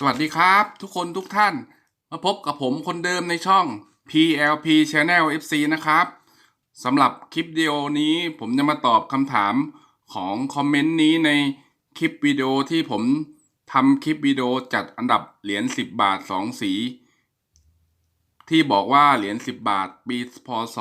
สวัสดีครับทุกคนทุกท่าน มาพบกับผมคนเดิมในช่อง PLP Channel FC นะครับสำหรับคลิปวิดีโอนี้ผมจะมาตอบคำถามของคอมเมนต์นี้ในคลิปวิดีโอที่ผมทำคลิปวิดีโอจัดอันดับเหรียญ10 บาท 2 สี ที่บอกว่าเหรียญ10 บาทปีพศ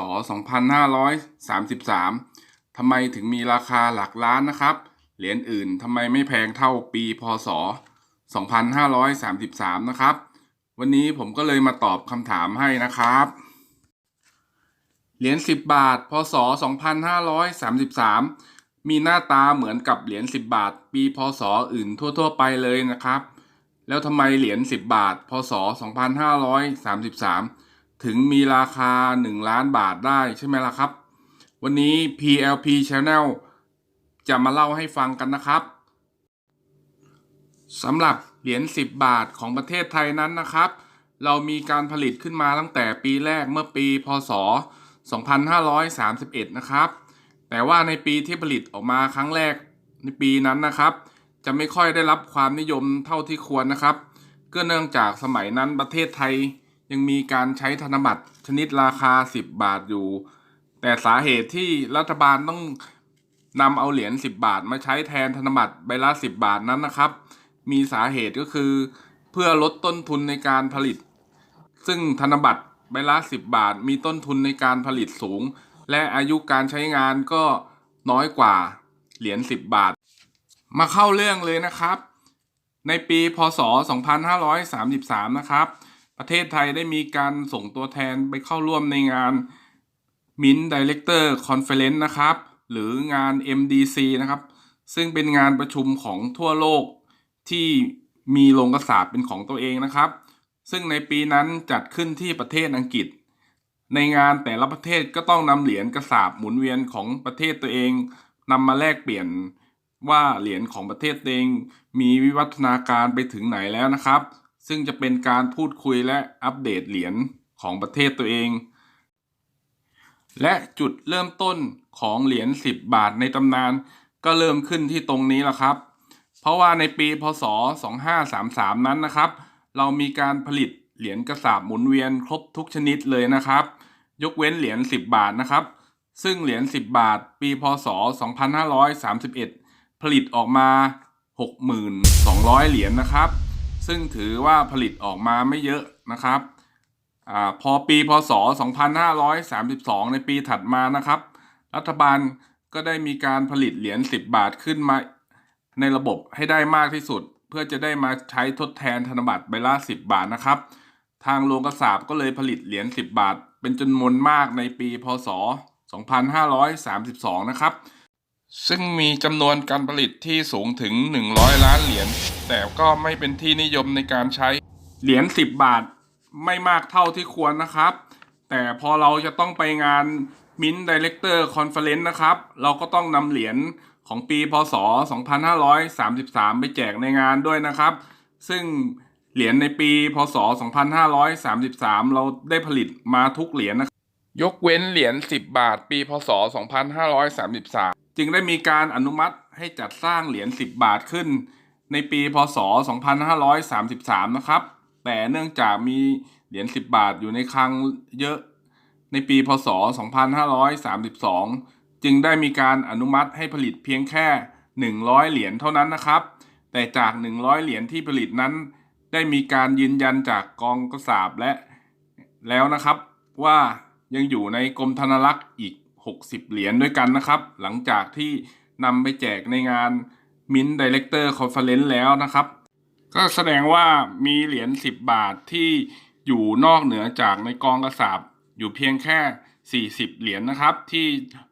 2533ทำไมถึงมีราคาหลักล้านนะครับ เหรียญอื่นทำไมไม่แพงเท่าปีพศ2533 2,533 นะครับ วันนี้ผมก็เลยมาตอบคำถามให้นะครับ เหรียญ 10 บาท พศ 2533 มีหน้าตาเหมือนกับเหรียญ 10 บาท ปีพศอื่นทั่ว ๆ ไปเลยนะครับ แล้วทำไมเหรียญ 10 บาท พศ 2533 ถึงมีราคา 1 ล้านบาทได้ใช่ไหมล่ะครับ วันนี้ PLP Channel จะมาเล่าให้ฟังกันนะครับ สำหรับเหรียญ10 บาทของประเทศไทยนั้นนะครับ เรามีการผลิตขึ้นมาตั้งแต่ปีแรกเมื่อปี พศ 2531 นะครับ แต่ว่าในปีที่ผลิตออกมาครั้งแรกในปีนั้นนะครับ จะไม่ค่อยได้รับความนิยมเท่าที่ควรนะครับ ก็เนื่องจากสมัยนั้นประเทศไทยยังมีการใช้ธนบัตรชนิดราคา 10 บาทอยู่ แต่สาเหตุที่รัฐบาลต้องนำเอาเหรียญ10 บาทมาใช้แทนธนบัตรใบละ10 บาทนั้นนะครับ มีสาเหตุก็คือ เพื่อลดต้นทุนในการผลิต ซึ่งธนบัตรใบละ10 บาท มีต้นทุนในการผลิตสูง และอายุการใช้งานก็น้อยกว่าเหรียญ10 บาท มาเข้าเรื่องเลยนะครับ ในปีพศ 2533 นะครับ ประเทศไทยได้มีการส่งตัวแทนไปเข้าร่วมในงาน Mint Director Conference นะครับ หรืองาน MDC นะครับ ซึ่งเป็นงานประชุมของทั่วโลก ที่มีโรงกระสาบเป็นของตัวเองนะครับ ซึ่งในปีนั้นจัดขึ้นที่ประเทศอังกฤษ ในงานแต่ละประเทศก็ต้องนำเหรียญกระสาบหมุนเวียนของประเทศตัวเองนำมาแลกเปลี่ยนว่าเหรียญของประเทศตัวเองมีวิวัฒนาการไปถึงไหนแล้วนะครับ ซึ่งจะเป็นการพูดคุยและอัปเดตเหรียญของประเทศตัวเอง และจุดเริ่มต้นของเหรียญ10 บาทในตำนาน ก็เริ่มขึ้นที่ตรงนี้แหละครับ เพราะว่าในปีพศ 2533 นั้นนะครับ เรามีการผลิตเหรียญกระสาบหมุนเวียนครบทุกชนิดเลยนะครับ ยกเว้นเหรียญ10 บาทนะครับ ซึ่งเหรียญ10 บาท ปีพศ 2531 ผลิตออกมา 6,200 เหรียญนะครับ ซึ่งถือว่าผลิตออกมาไม่เยอะนะครับอพอปีพศ 2532 ในปีถัดมานะครับ รัฐบาลก็ได้มีการผลิตเหรียญ10 บาทขึ้นมา ในระบบให้ได้มากที่สุด เพื่อจะได้มาใช้ทดแทนธนบัตรใบละ 10 บาทนะครับ ทางโรงกระสาบก็เลยผลิตเหรียญ 10 บาท เป็นจำนวนมากในปี พศ 2532 นะครับ ซึ่งมีจำนวนการผลิตที่สูงถึง 100 ล้านเหรียญ แต่ก็ไม่เป็นที่นิยมในการใช้เหรียญ 10 บาทไม่มากเท่าที่ควรนะครับ แต่พอเราจะต้องไปงาน Mint Director Conference นะครับ เราก็ต้องนำเหรียญของปีพศ 2533 ไปแจกในงานด้วยนะครับ ซึ่งเหรียญในปีพศ 2533 เราได้ผลิตมาทุกเหรียญนะครับยกเว้นเหรียญ 10 บาท ปีพศ 2533 จึงได้มีการอนุมัติให้จัดสร้างเหรียญ 10 บาทขึ้น ในปีพศ 2533 นะครับ แต่เนื่องจากมีเหรียญ 10 บาทอยู่ในคลังเยอะ ในปีพศ 2532 จึงได้มีการอนุมัติให้ผลิตเพียงแค่ 100 เหรียญเท่านั้นนะครับ แต่จาก 100 เหรียญที่ผลิตนั้น ได้มีการยืนยันจากกองกระสาบและแล้วนะครับว่ายังอยู่ในกรมธนรักษ์อีก 60 เหรียญด้วยกันนะครับ หลังจากที่นำไปแจกในงาน Mint Director Conference แล้วนะครับ ก็แสดงว่ามีเหรียญ 10 บาทที่อยู่นอกเหนือจากในกองกระสาบ อยู่เพียงแค่ 40 เหรียญนะครับ ที่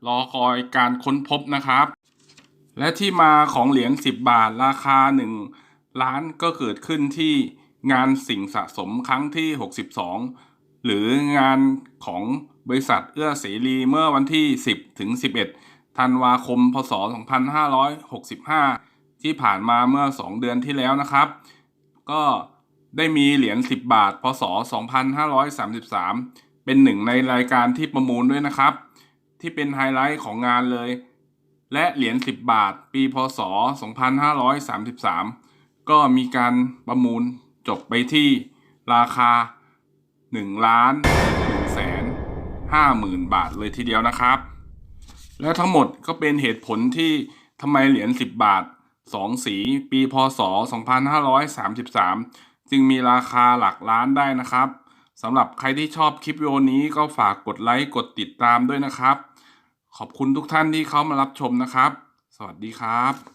รอคอยการค้นพบนะครับ และที่มาของเหรียญ10 บาทราคา 1 ล้านก็เกิดขึ้นที่งานสิ่งสะสมครั้งที่ 62 หรืองานของบริษัทเอื้อเสรีเมื่อวันที่ 10 ถึง 11 ธันวาคม พศ 2565 ที่ผ่านมาเมื่อ 2 เดือนที่แล้วนะครับ ก็ได้มีเหรียญ 10 บาท พศ 2533 เป็นหนึ่งในรายการที่ประมูลด้วยนะครับ ที่เป็นไฮไลท์ของงานเลย และเหรียญ 10 บาท ปีพศ 2533 ก็มีการประมูลจบไปที่ราคา1ล้าน1แสน5หมื่นบาทเลยทีเดียวนะครับ แล้วทั้งหมดก็เป็นเหตุผลที่ทำไมเหรียญ 10 บาท 2 สีปีพศ 2533 จึงมีราคาหลักล้านได้นะครับ สำหรับใครที่ชอบคลิปวิดีโอนี้ก็ฝากกดไลค์กดติดตามด้วยนะครับ ขอบคุณทุกท่านที่เข้ามารับชมนะครับ สวัสดีครับ